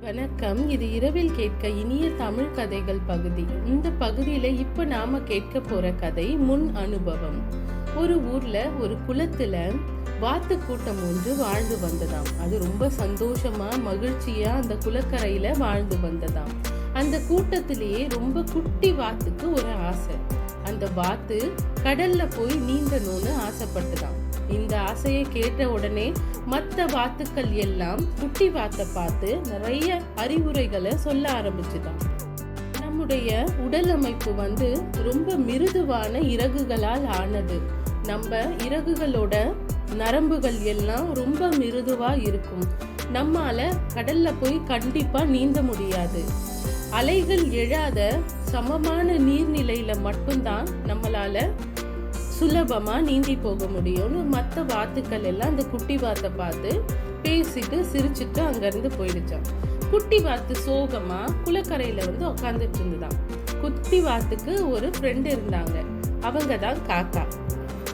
வணக்கம். இது இரவில் கேட்க இனிய தமிழ் கதைகள் பகுதி. இந்த பகுதியில இப்ப நாம கேட்க போற கதை முன் அனுபவம். ஒரு ஊர்ல ஒரு குளத்துல வாத்து கூட்டம் ஒன்று வாழ்ந்து வந்ததாம். அது ரொம்ப சந்தோஷமா மகிழ்ச்சியா அந்த குளக்கரையில வாழ்ந்து வந்ததாம். அந்த கூட்டத்திலேயே ரொம்ப குட்டி வாத்துக்கு ஒரு ஆசை. அந்த வாத்து கடல்ல போய் நீந்தணும்னு ஆசைப்பட்டுதாம். இந்த ஆசையை கேட்ட உடனே மற்ற வாத்துக்கள் எல்லாம் குட்டி வாத்தை பார்த்து நிறைய அறிவுரைகளை சொல்ல ஆரம்பிச்சுதான் நம்முடைய உடல் அமைப்பு வந்து ரொம்ப மிருதுவான இறகுகளால் ஆனது. நம்ம இறகுகளோட நரம்புகள் எல்லாம் ரொம்ப மிருதுவா இருக்கும். நம்மால கடல்ல போய் கண்டிப்பா நீந்த முடியாது. அலைகள் எழாத சமமான நீர்நிலையில மட்டும்தான் நம்மளால சுலபமாக நீந்தி போக முடியும்னு மற்ற வாத்துக்கள் எல்லாம் அந்த குட்டி வாத்தை பார்த்து பேசிட்டு சிரிச்சுட்டு அங்கேருந்து போயிடுச்சான் குட்டி வாத்து சோகமாக குளக்கரையில் வந்து உட்காந்துட்டு இருந்துதான் குட்டி வாத்துக்கு ஒரு ஃப்ரெண்டு இருந்தாங்க. அவங்க தான் காக்கா.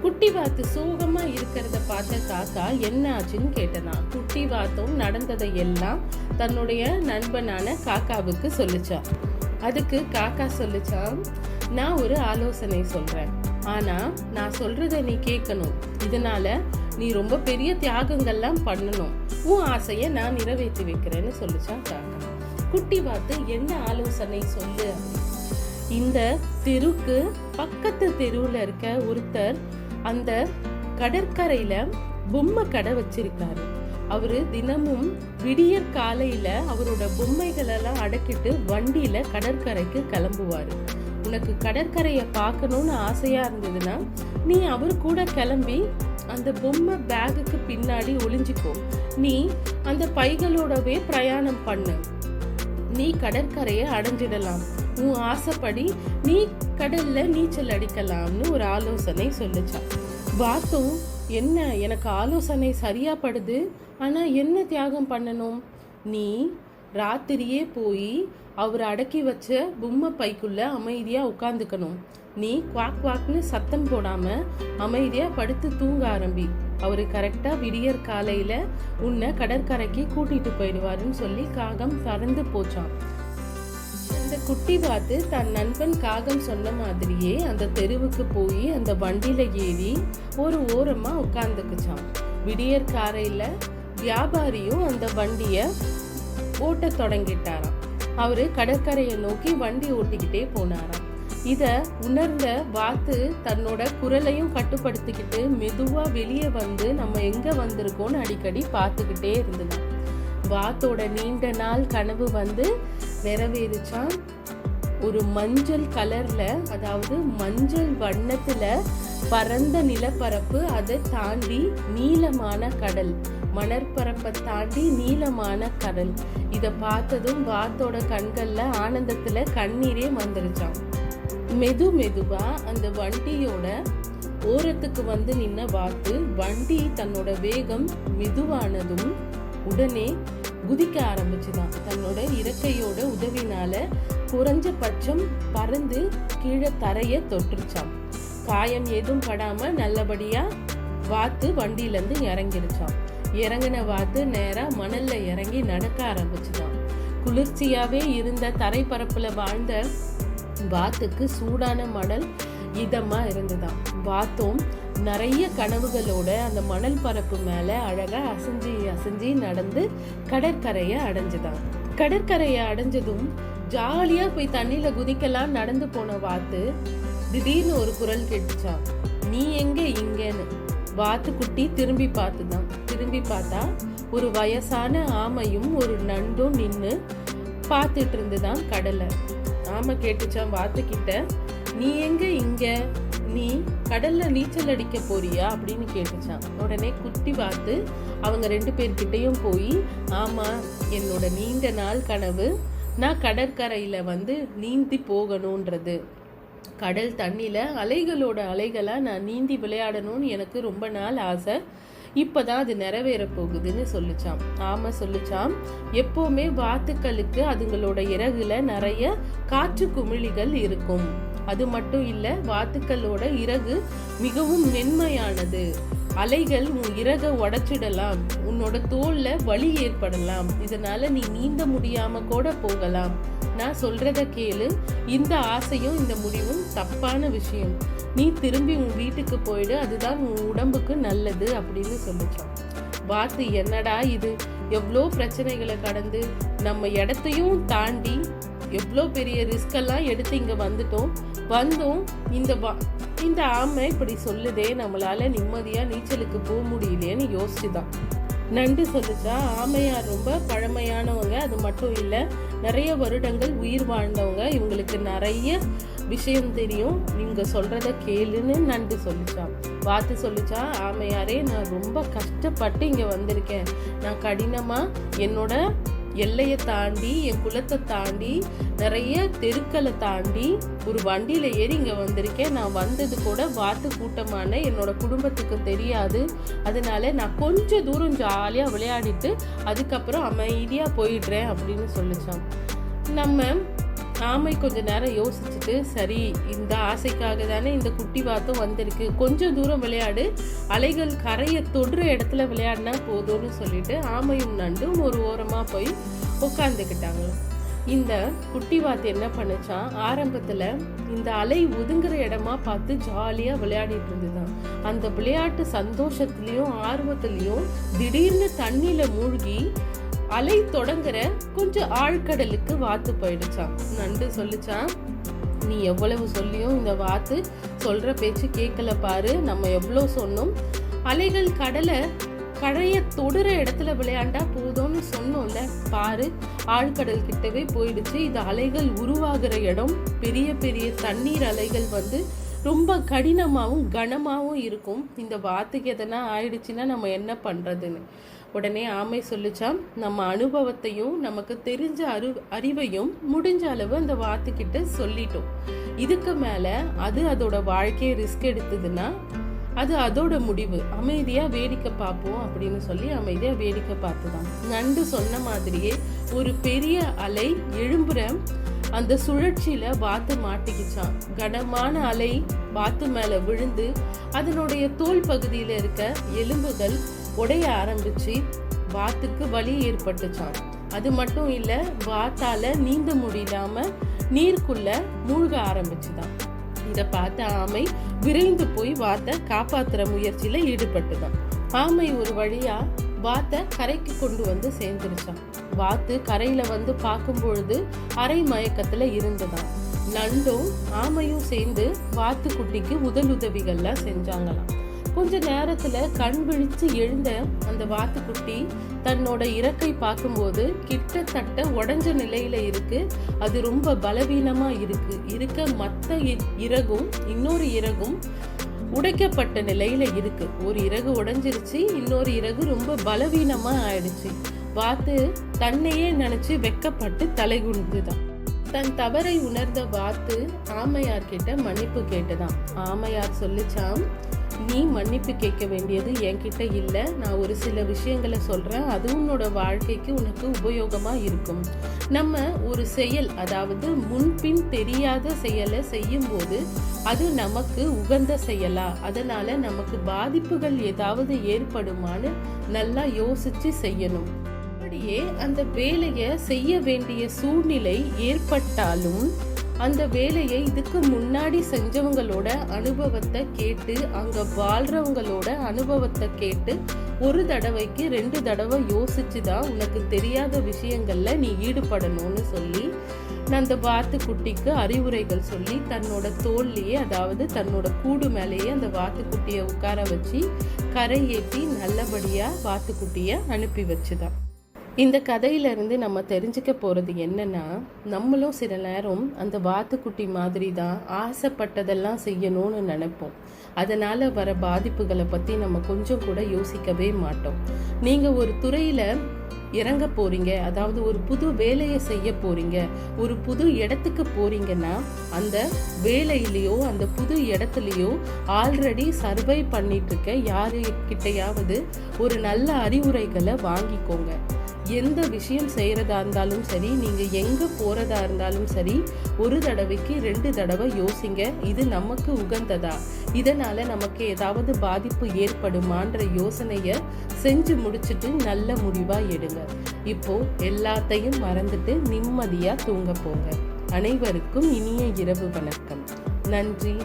குட்டி வாத்து சோகமாக இருக்கிறத பார்த்த காக்கா என்ன ஆச்சுன்னு கேட்டனா குட்டி வாத்தும் நடந்ததை எல்லாம் தன்னுடைய நண்பனான காக்காவுக்கு சொல்லிச்சான் அதுக்கு காக்கா சொல்லுச்சான் நான் ஒரு ஆலோசனை சொல்கிறேன் ஆனால் நான் சொல்கிறத நீ கேட்கணும் இதனால நீ ரொம்ப பெரிய தியாகங்கள்லாம் பண்ணணும். உன் ஆசையை நான் நிறைவேற்றி வைக்கிறேன்னு சொல்லிச்சான் காக்கா. குட்டி பார்த்து என்ன ஆலோசனை சொல்லு? இந்த தெருவுக்கு பக்கத்து தெருவில் இருக்க ஒருத்தர் அந்த கடற்கரையில் பொம்மை கடை வச்சிருக்காரு. அவர் தினமும் விடியற் காலையில் அவரோட பொம்மைகளெல்லாம் அடக்கிட்டு வண்டியில் கடற்கரைக்கு கிளம்புவாரு. உனக்கு கடற்கரையை பார்க்கணும்னு ஆசையாக இருந்ததுன்னா நீ அவர் கூட கிளம்பி அந்த பொம்மை பேகுக்கு பின்னாடி ஒளிஞ்சிக்கோ. நீ அந்த பைகளோடவே பிரயாணம் பண்ணு. நீ கடற்கரையை அடைஞ்சிடலாம். உன் ஆசைப்படி நீ கடல்ல நீச்சல் அடிக்கலாம்னு ஒரு ஆலோசனை சொல்லிச்சான் வாத்தும் என்ன எனக்கு ஆலோசனை சரியா படுது? என்ன தியாகம் பண்ணணும்? நீ ராத்திரியே போய் அவர் அடக்கி வச்ச பொம்மை பைக்குள்ள அமைதியா உட்காந்துக்கணும் நீ குவாக் குவாக்னு சத்தம் போடாம அமைதியா படுத்து தூங்க ஆரம்பி. அவர் கரெக்டா விடியற் காலையில உன்னை கடற்கரைக்கு கூட்டிட்டு போயிடுவாருன்னு சொல்லி காகம் பறந்து போச்சான் அந்த குட்டி பார்த்து தன் நண்பன் காகம் சொன்ன மாதிரியே அந்த தெருவுக்கு போய் அந்த வண்டியில ஏறி ஒரு ஓரமா உட்காந்துக்குச்சான் விடியற் காலையில வியாபாரியும் அந்த வண்டியை ஓட்ட தொடங்கிட்டாராம். அவரு கடற்கரையை நோக்கி வண்டி ஓட்டிக்கிட்டே போனாராம். இத உணர்ந்த வாத்து தன்னோட குரலையும் கட்டுப்படுத்திக்கிட்டு மெதுவா வெளியே வந்து நம்ம எங்க வந்திருக்கோம்னு அடிக்கடி பார்த்துக்கிட்டே இருந்தது. வாத்தோட நீண்ட நாள் கனவு வந்து நிறைவேறிச்சான் ஒரு மஞ்சள் கலர்ல அதாவது மஞ்சள் வண்ணத்துல பரந்த நிலப்பரப்பு அதை தாண்டி நீளமான கடல். மணற்பரப்பை தாண்டி நீளமான கடல். இதை பார்த்ததும் வாத்தோட கண்களில் ஆனந்தத்தில் கண்ணீரே வந்துருச்சான் மெது மெதுவா அந்த வண்டியோட ஓரத்துக்கு வந்து நின்ன வாத்து வண்டி தன்னோட வேகம் மெதுவானதும் உடனே குதிக்க ஆரம்பிச்சுதான். தன்னோட இறக்கையோட உதவினால குறைஞ்சபட்சம் பறந்து கீழே தரைய தொற்றுச்சான் காயம் எதுவும் படாம நல்லபடியா வாத்து வண்டியிலேருந்து இறங்கிடுச்சான் இறங்கின வாத்து நேரா மணல்ல இறங்கி நடக்க ஆரம்பிச்சுதான். குளிர்ச்சியாவே இருந்த தரைப்பரப்புல வாழ்ந்த வாத்துக்கு சூடான மணல் இதமா இருந்ததாம். வாத்தும் நிறைய கனவுகளோட அந்த மணல் பரப்பு மேல அழகா அசைஞ்சு அசைஞ்சு நடந்து கடற்கரையை அடைஞ்சுதான் கடற்கரையை அடைஞ்சதும் ஜாலியா போய் தண்ணியில் குதிக்கலாம் நடந்து போன வாத்து திடீர்னு ஒரு குரல் கேட்டுச்சா நீ எங்க இங்கேன்னு? வாத்து குட்டி திரும்பி பார்த்துதான். திரும்பி பார்த்தா ஒரு வயசான ஆமையும் ஒரு நண்டும் நின்னு பார்த்துட்டு இருந்துதான் கடலை. ஆமை கேட்டுச்சான் வாத்துக்கிட்ட நீ எங்க இங்க? நீ கடல்ல நீச்சல் அடிக்க போறியா? அப்படின்னு கேட்டுச்சான். உடனே குட்டி பார்த்து அவங்க ரெண்டு பேர்கிட்டயும் போய் ஆமா என்னோட நீண்ட நாள் கனவு நான் கடற்கரையில வந்து நீந்தி போகணுன்றது. கடல் தண்ணியில அலைகளோட அலைகளா நான் நீந்தி விளையாடணும்னு எனக்கு ரொம்ப நாள் ஆசை. இப்பதான் அது நிறைவேற போகுதுன்னு சொல்லிச்சாம். ஆமா சொல்லிச்சாம். எப்பவுமே வாத்துக்களுக்கு அதுங்களோட இறகுல நிறைய காற்று குமிழிகள் இருக்கும். அது மட்டும் இல்ல வாத்துக்களோட இறகு மிகவும் மென்மையானது. அலைகள் உன் இறக உடைச்சிடலாம். உன்னோட தோல்ல வலி ஏற்படலாம். இதனால நீ நீந்த முடியாம கூட போகலாம். நான் சொல்கிறத கேளு. இந்த ஆசையும் இந்த முடிவும் தப்பான விஷயம். நீ திரும்பி உன் வீட்டுக்கு போயிடு அதுதான் உன் உடம்புக்கு நல்லது அப்படின்னு சொல்லிச்சான். வாத்து என்னடா இது? எவ்வளோ பிரச்சனைகளை கடந்து நம்ம இடத்தையும் தாண்டி எவ்வளோ பெரிய ரிஸ்கெல்லாம் எடுத்து இங்கே வந்துட்டோம். வந்தும் இந்த வா இந்த ஆமை இப்படி சொல்லுதே நம்மளால் நிம்மதியாக நீச்சலுக்கு போக முடியலையேன்னு யோசிச்சுதான். நண்டு சொல்லுச்சா ஆமையார் ரொம்ப பழமையானவங்க அது மட்டும் இல்லை நிறைய வருடங்கள் உயிர் வாழ்ந்தவங்க. இவங்களுக்கு நிறைய விஷயம் தெரியும். நீங்கள் சொல்கிறத கேளுன்னு நண்டு சொல்லிச்சான் வாத்து சொல்லிச்சா ஆமையாரே நான் ரொம்ப கஷ்டப்பட்டு இங்கே வந்திருக்கேன். நான் கடினமாக என்னோட எல்லையை தாண்டி என் குலத்தை தாண்டி நிறைய தெருக்களை தாண்டி ஒரு வண்டியில் ஏறி இங்கே வந்திருக்கேன். நான் வந்தது கூட வாத்து கூட்டமான என்னோட குடும்பத்துக்கு தெரியாது. அதனால நான் கொஞ்சம் தூரம் ஜாலியாக விளையாடிட்டு அதுக்கப்புறம் அமைதியாக போயிடுறேன் அப்படின்னு சொல்லிச்சான் நம்ம ஆமை கொஞ்ச நேரம் யோசிச்சுட்டு சரி இந்த ஆசைக்காக தானே இந்த குட்டி வாத்தும் வந்திருக்கு. கொஞ்சம் தூரம் விளையாடு. அலைகள் கரையை தொடுற இடத்துல விளையாடினா போதும்னு சொல்லிட்டு ஆமையும் நண்டும் ஒரு ஓரமா போய் உட்காந்துக்கிட்டாங்க இந்த குட்டி வாத்து என்ன பண்ணுச்சான் ஆரம்பத்துல இந்த அலை ஒதுங்குற இடமா பார்த்து ஜாலியா விளையாடிட்டு இருந்துதான். அந்த விளையாட்டு சந்தோஷத்துலேயும் ஆர்வத்துலேயும் திடீர்னு தண்ணியில மூழ்கி அலை தொடங்குற கொஞ்சம் ஆழ்கடலுக்கு வாத்து போயிடுச்சான் நண்டு சொல்லிச்சான் நீ எவ்வளவு சொல்லியும் இந்த வாத்து சொல்ற பேச்சு கேட்கல பாரு நம்ம எவ்வளோ சொன்னோம். அலைகள் கடலை கழைய தொடுற இடத்துல விளையாண்டா போதும்னு சொன்னோம்ல பாரு ஆழ்கடல் கிட்டவே போயிடுச்சு. இது அலைகள் உருவாகிற இடம் பெரிய பெரிய தண்ணீர் அலைகள் வந்து ரொம்ப கடினமாகவும் கனமாகவும் இருக்கும். இந்த வாத்துக்கு எதனா ஆயிடுச்சுன்னா நம்ம என்ன பண்ணுறதுன்னு உடனே ஆமை சொல்லிச்சாம் நம்ம அனுபவத்தையும் நமக்கு தெரிஞ்ச அறி அறிவையும் முடிஞ்ச அளவு அந்த வாத்துக்கிட்ட சொல்லிட்டோம். இதுக்கு மேலே அது அதோட வாழ்க்கையை ரிஸ்க் எடுத்ததுன்னா அது அதோட முடிவு. அமைதியா வேடிக்கை பார்ப்போம் அப்படின்னு சொல்லி அமைதியா வேடிக்கை பார்த்துதான். நண்டு சொன்ன மாதிரியே ஒரு பெரிய அலை எழும்புற அந்த சுழற்சியில வாத்து மாட்டிக்கிச்சான் கனமான அலை வாத்து மேல விழுந்து அதனுடைய தோல் பகுதியில இருக்க எலும்புகள் உடைய ஆரம்பிச்சு வாத்துக்கு வலி ஏற்பட்டுச்சான் அது மட்டும் இல்ல வாத்தால நீந்த முடியாம நீருக்குள்ள மூழ்க ஆரம்பிச்சுதான். இதை பார்த்த ஆமை விரைந்து போய் வாத்தை காப்பாத்துற முயற்சியில ஈடுபட்டுதான். ஆமை ஒரு வழியா வாத்தை கரைக்கு கொண்டு வந்து சேர்ந்துருச்சான் வாத்து கரையில வந்து பார்க்கும் பொழுது அரை மயக்கத்துல இருந்துதான். நண்டும் ஆமையும் சேர்ந்து வாத்து குட்டிக்கு உதவிகள்லாம் செஞ்சாங்களாம். கொஞ்ச நேரத்துல கண் விழிச்சு எழுந்த அந்த வாத்துக்குட்டி தன்னோட இறக்கை பார்க்கும்போது கிட்டத்தட்ட உடஞ்ச நிலையில இருக்கு. அது ரொம்ப பலவீனமா இருக்கு. இருக்க மற்ற இறகும் இன்னொரு இறகும் உடைக்கப்பட்ட நிலையில இருக்கு. ஒரு இறகு உடஞ்சிருச்சு இன்னொரு இறகு ரொம்ப பலவீனமா ஆயிடுச்சு. வாத்து தன்னையே நினைச்சு வெக்கப்பட்டு தலைகுண்டுதான் தன் தவறை உணர்ந்த வாத்து ஆமையார் கிட்ட மன்னிப்பு கேட்டுதான். ஆமையார் சொல்லிச்சாம் நீ மன்னிப்பு கேட்க வேண்டியது என்கிட்ட இல்லை. நான் ஒரு சில விஷயங்களை சொல்கிறேன் அது உன்னோட வாழ்க்கைக்கு உனக்கு உபயோகமாக இருக்கும். நம்ம ஒரு செயல் அதாவது முன்பின் தெரியாத செயலை செய்யும்போது அது நமக்கு உகந்த செயலா? அதனால் நமக்கு பாதிப்புகள் ஏதாவது ஏற்படுமான்னு நல்லா யோசித்து செய்யணும். அப்படியே அந்த வேலையை செய்ய வேண்டிய சூழ்நிலை ஏற்பட்டாலும் அந்த வேலையை இதுக்கு முன்னாடி செஞ்சவங்களோட அனுபவத்தை கேட்டு அங்க வாழ்றவங்களோட அனுபவத்தை கேட்டு ஒரு தடவைக்கு ரெண்டு தடவை யோசிச்சு தான் உனக்கு தெரியாத விஷயங்கள்ல நீ ஈடுபடணும்னு சொல்லி அந்த வாத்து குட்டிக்கு அறிவுரைகள் சொல்லி தன்னோட தோல்லையே அதாவது தன்னோட கூடு மேலேயே அந்த வாத்துக்குட்டியை உட்கார வச்சு கரை ஏற்றி நல்லபடியா வாத்துக்குட்டியை அனுப்பி வச்சுதான். இந்த கதையிலேருந்து நம்ம தெரிஞ்சுக்க போகிறது என்னென்னா நம்மளும் சில நேரம் அந்த வாத்துக்குட்டி மாதிரி தான் ஆசைப்பட்டதெல்லாம் செய்யணும்னு நினைப்போம். அதனால் வர பாதிப்புகளை பற்றி நம்ம கொஞ்சம் கூட யோசிக்கவே மாட்டோம். நீங்கள் ஒரு துறையில் இறங்க போறீங்க அதாவது ஒரு புது வேலையை செய்ய போறீங்க ஒரு புது இடத்துக்கு போறீங்கன்னா அந்த வேலையிலையோ அந்த புது இடத்துலையோ ஆல்ரெடி சர்வை பண்ணிட்டு இருக்க யாரு கிட்டையாவது ஒரு நல்ல அறிவுரைகளை வாங்கிக்கோங்க. எந்த விஷயம் செய்கிறதா இருந்தாலும் சரி நீங்கள் எங்கே போகிறதா இருந்தாலும் சரி ஒரு தடவைக்கு ரெண்டு தடவை யோசிங்க. இது நமக்கு உகந்ததா? இதனால் நமக்கு ஏதாவது பாதிப்பு ஏற்படுமான்ற யோசனையை செஞ்சு முடிச்சுட்டு நல்ல முடிவாக எடுங்க. இப்போது எல்லாத்தையும் மறந்துட்டு நிம்மதியாக தூங்க போங்க. அனைவருக்கும் இனிய இரவு வணக்கம். நன்றி.